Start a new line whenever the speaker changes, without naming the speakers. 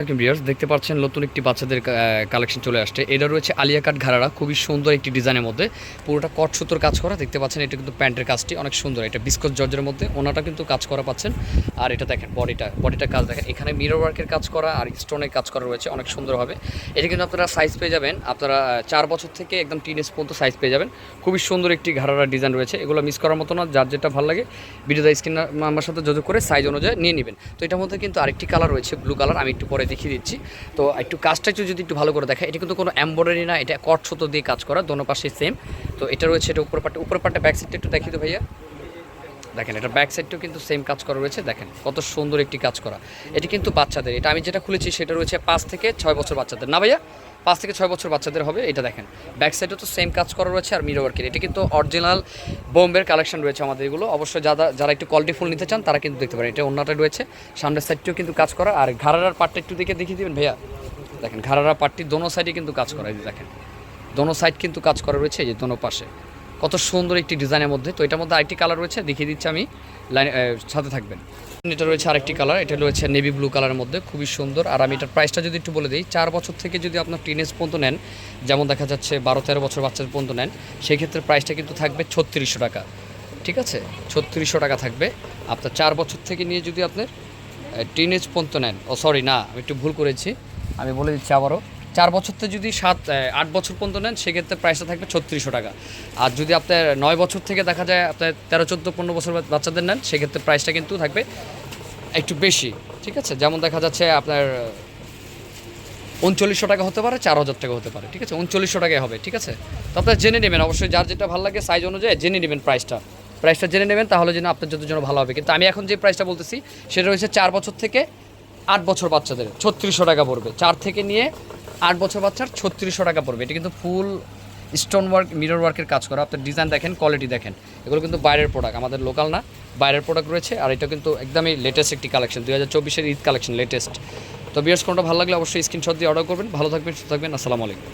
দেখতে পাচ্ছেন নতুন একটি বাচ্চাদের কালেকশন চলে আসছে। এটা রয়েছে আলিয়া কাট ঘাড়ারা। খুবই সুন্দর একটি ডিজাইনের মধ্যে। পুরোটা কট সুতোর কাজ করা। দেখতে পাচ্ছেন, এটা কিন্তু প্যান্টের কাজটি। অনেক সুন্দর। এটা বিস্কট জর্জের মধ্যে। ওনাটা কিন্তু কাজ করা পাচ্ছেন। আর এটা দেখেন, বডিটা। বডিটা কাজ দেখেন। এখানে মিরর ওয়ার্কের কাজ করা আর স্টোনের কাজ করা রয়েছে। অনেক সুন্দর হবে। এটা কিন্তু আপনারা সাইজ পেয়ে যাবেন। আপনারা চার বছর থেকে একদম টিন এস পর্যন্ত সাইজ পেয়ে যাবেন। খুবই সুন্দর একটি ঘাড়ারা ডিজাইন রয়েছে। এগুলো মিস করার মতো না। যার যেটা ভালো লাগে ভিডিওটা স্ক্রিন আমার সাথে যোগাযোগ করে সাইজ অনুযায়ী নিয়ে নেবেন। তো এটার মধ্যে কিন্তু আরেকটি কালার রয়েছে ব্লু কালার আমি একটু পরে দেখিয়ে দিচ্ছি। তো একটু কাজটা একটু যদি একটু ভালো করে দেখা এটা কিন্তু কোনো এম্বয়ডারি না, এটা কট সুতো দিয়ে কাজ করা, দোনো পাশে সেম তো এটা রয়েছে, এটা উপর পাটে উপর পাটে ব্যাক সাইডটা একটু দেখিয়ে তো ভাইয়া। দেখেন, এটা ব্যাক সাইডটাও কিন্তু সেম কাজ করা রয়েছে, দেখেন কত সুন্দর একটি কাজ করা। এটি কিন্তু বাচ্চাদের, এটা আমি যেটা খুলেছি সেটা রয়েছে পাঁচ থেকে ছয় বছর বাচ্চাদের। না ভাইয়া? পাঁচ থেকে ছয় বছর বাচ্চাদের হবে, এটা দেখেন। ব্যাক সাইডে তো সেম কাজ করা রয়েছে আর মিরো ওয়ার্কের এটা কিন্তু অরিজিনাল বোম্বের কালেকশন রয়েছে আমাদের এগুলো। অবশ্যই যারা যারা একটু কোয়ালিটি ফুল নিতে চান, তারা কিন্তু দেখতে পারেন। এটা অন্যটা রয়েছে। সামনের সাইডটিও কিন্তু কাজ করা। আর ঘাড়ার পার্টটা একটু দেখে দেখিয়ে দিবেন ভাইয়া? দেখেন, ঘাড়ার পার্টটি দোনো সাইডে কিন্তু কাজ করা দেখেন। দোনো সাইড কিন্তু কাজ করা রয়েছে, এই যে দোনো পাশে। কত সুন্দর একটি ডিজাইনের মধ্যে। তো এটার মধ্যে আরেকটি কালার রয়েছে, দেখিয়ে দিচ্ছি আমি। লাইন সাথে থাকবেন। এটা রয়েছে আরেকটি কালার এটা রয়েছে নেভি ব্লু কালারের মধ্যে, খুবই সুন্দর। আর আমি এটার প্রাইসটা যদি একটু বলে দিই, চার বছর থেকে যদি আপনার টিনেজ পর্যন্ত নেন, যেমন দেখা যাচ্ছে বারো তেরো বছর বাচ্চাদের পর্যন্ত নেন সেই ক্ষেত্রে প্রাইসটা কিন্তু থাকবে ছত্রিশশো টাকা। ঠিক আছে? ছত্রিশশো টাকা থাকবে। আপনার চার বছর থেকে নিয়ে যদি আপনার টিনেজ পর্যন্ত নেন, ও সরি না, আমি একটু ভুল করেছি। আমি বলে দিচ্ছি আবারও। চার বছর থেকে যদি সাত আট বছর পর্যন্ত নেন, সেক্ষেত্রে প্রাইসটা থাকবে ছত্রিশশো টাকা। আর যদি আপনার নয় বছর থেকে দেখা যায় আপনার তেরো, চোদ্দ, পনেরো বছর বাচ্চাদের নেন, সেক্ষেত্রে প্রাইসটা কিন্তু থাকবে একটু বেশি, ঠিক আছে? যেমন দেখা যাচ্ছে আপনার উনচল্লিশশো টাকা হতে পারে, চার হাজার টাকা হতে পারে, ঠিক আছে? উনচল্লিশশো টাকায় হবে, ঠিক আছে? তো আপনারা জেনে নেবেন, অবশ্যই যার যেটা ভালো লাগে সাইজ অনুযায়ী জেনে নেবেন প্রাইসটা প্রাইসটা জেনে নেবেন, তাহলে যেন আপনার জন্য ভালো হবে। কিন্তু আমি এখন যে প্রাইসটা বলতেছি, সেটা রয়েছে চার বছর থেকে আট বছর বাচ্চাদের, ছত্রিশশো টাকা পড়বে। চার থেকে নিয়ে আট বছর বাচ্চার ছত্রিশশো টাকা পড়বে। এটা কিন্তু ফুল স্টোন ওয়ার্ক মিরর ওয়ার্কের কাজ করা। আপনার ডিজাইন দেখেন কোয়ালিটি দেখেন। এগুলো কিন্তু বাইরের প্রোডাক্ট আমাদের লোকাল না, বাইরের প্রোডাক্ট রয়েছে। আর এটা কিন্তু একদমই লেটেস্ট একটি কালেকশন দুই হাজার চব্বিশের ঈদ কালেকশন লেটেস্ট তো বিয়ার্স কোনটা ভালো লাগলে অবশ্যই স্ক্রিনশট দিয়ে অর্ডার করবেন। ভালো থাকবেন, সুস্থ থাকবেন, আসসালামু আলাইকুম।